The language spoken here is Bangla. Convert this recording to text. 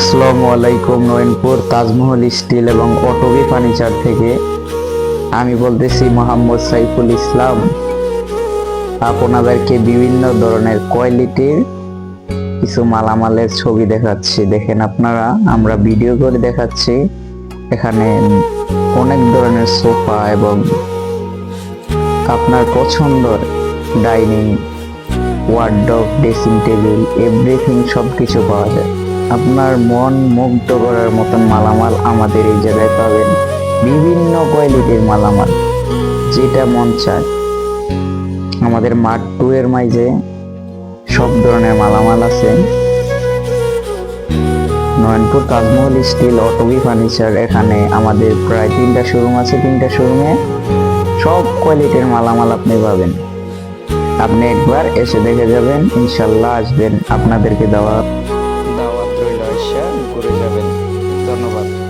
আসসালামু আলাইকুম, নয়নপুর, তাজমহল স্টিল এবং অটোবি ফার্নিচার থেকে। আমি বলতেছি মোহাম্মদ সাইফুল ইসলাম। আপনাদেরকে বিভিন্ন ধরনের কোয়ালিটির কিছু মালামালের ছবি দেখাচ্ছি। দেখেন আপনারা, আমরা ভিডিও করে দেখাচ্ছি। এখানে অনেক ধরনের সোফা এবং আপনার পছন্দর dining wardrobe dressing table everything সব কিছু পাওয়া যায়। আপনার মন মুগ্ধ করার মতন মালামাল আমাদের এই জায়গায় পাবেন। বিভিন্ন কোয়ালিটির মালামাল, যেটা মন চায়। আমাদের মার্ট টু এর মাইজে সব ধরনের মালামাল আছে। নয়নপুর তাজমহল স্টিল অটোবি ফার্নিচার, এখানে আমাদের প্রায় তিনটা শোরুম আছে। তিনটা শোরুমে সব কোয়ালিটির মালামাল আপনি পাবেন। আপনি একবার এসে দেখে যাবেন, ইনশাল্লাহ আসবেন। আপনাদেরকে দেওয়া